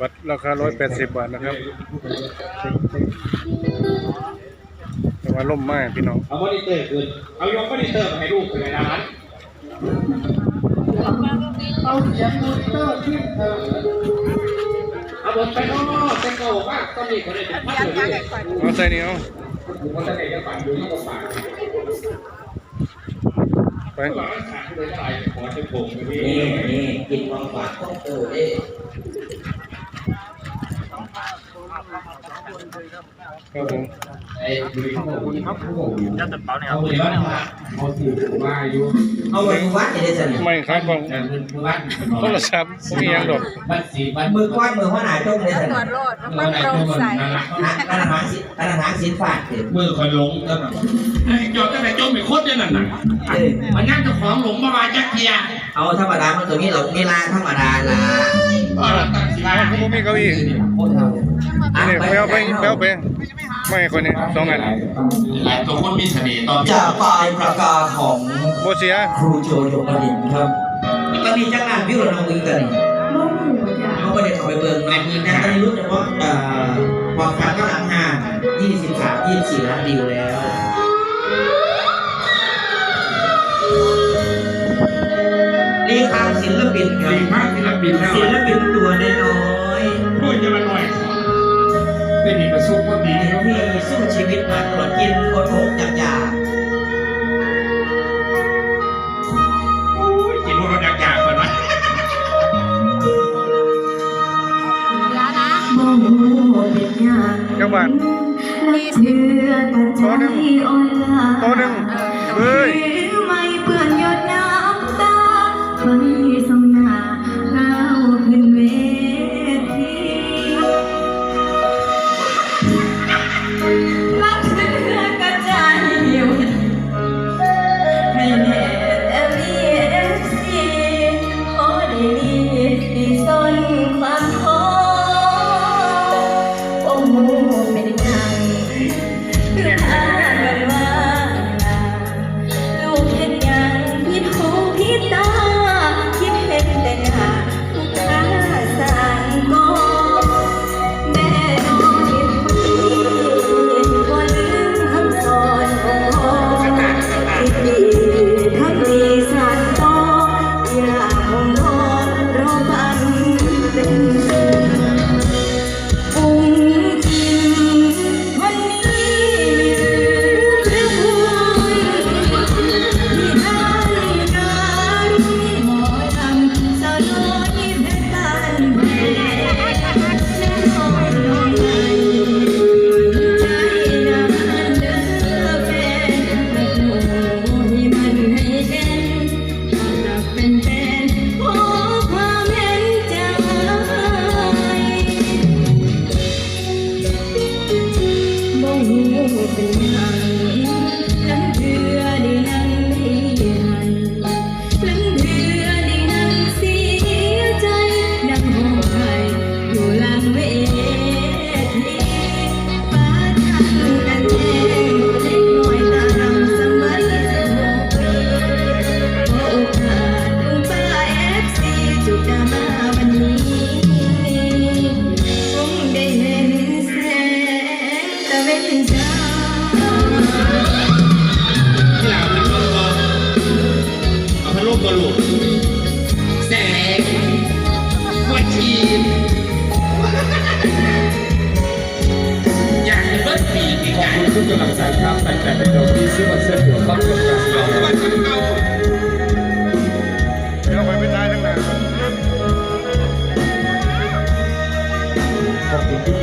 บัตรราคาร้อยแปดสิบบาทนะครับแต่ว่าล่มมากพี่น้องเอามอนิเตอร์ขึ้นเอายกมอนิเตอร์มาให้ลูกไปเลยนะมันเอาเสียงมอนิเตอร์ขึ้นเออเอาบนไปนอกเต็งโก้มากต้องมีคนได้เป็นพัดเลยเอาใส่นี่เอาคนจะได้จะฝันอยู่ที่กฝันไปหลังขาดเลยอะไรขอจะโผล่ไปที่นี่นี่กินของฝากของโตเครับผมไอ้บริษัทของครับผมจะตัดเป้าเนี่ยเอาไปบ้าเขาถือว่าอยู่เอาไว้วัดจะได้สนิทไม่ครับของแต่เป็นบ้านโทรศัพท์มีหยังดอกบ้านสีบ้านมือก้อนมือหัวหน้าจงได้สตนิรวจโรดมันโปร่งใสกระถางสิกระถางสินฝาดมือคอยลงก็แบบจอดตั้งแต่จมไปโคตรเนี่ยนั่นน่ะมันนั่งจะของหลงมามาจักเทีย เอาธรรมดามันตัวนี้เราเวลาธรรมดาละก็เราตั้งสีอ้าวผมมีเก้าอี้โคตรเอาอะนี่ไปเอาไปไปเอาไปไม่คนนี้สองอันหลายตัวคนมีเสน่ห์ตอนจากปลายประกาของโบเสียครูโจยกประดิษฐ์ครับตอนนี้จังงานวิวเราวิ่งกันนี่เขาก็เด็กเขาไปเบิ่งในพื้นที่ตอนนี้รู้แต่ว่าเอ่อพอครั้งก็หลังห้ายี่สิบสามยี่สิบสี่ล้านดิวแล้ว ศิลปินครัดีบมากศิลปินแล้วศิลปินตัวน้อยพูดจะมาหน่อยเป็นอีกประสุคนดีๆที่สู้ชีวิตมาตลอดกินอดทนจับยากินพวกเราอยากอยากเหมือนไหมแล้วนะเจ้าบ้านนี่สิตัวหนึ่งตัวหนึ่งเฮ้ย เป็นยัง ปีกใหญ่ทุกกำลังใจครับแต่แต่เป็นเราที่ซื้อบัตรเสื้อหัวเข้าร่วการแสดเอางวันทั้งเอาเดี๋ยวไปไม่ได้ทั้งนั้นขอบคุณทุก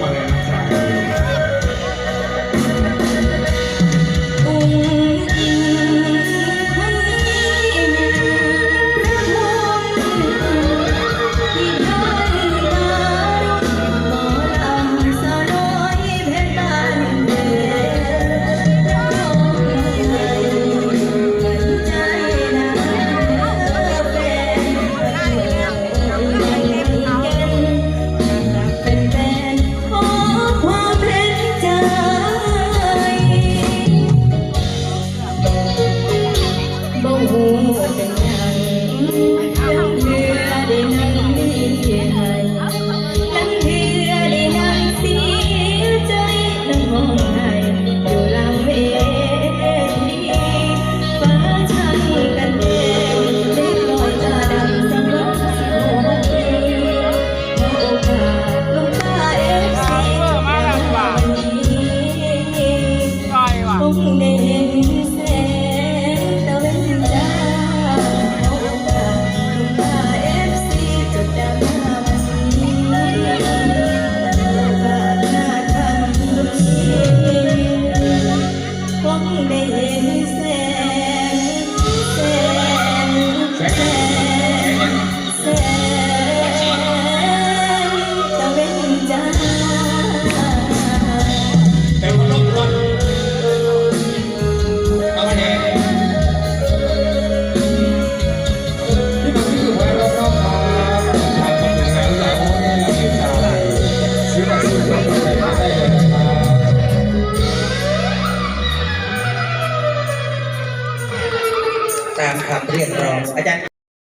ได้เห็นแสงแสงแสง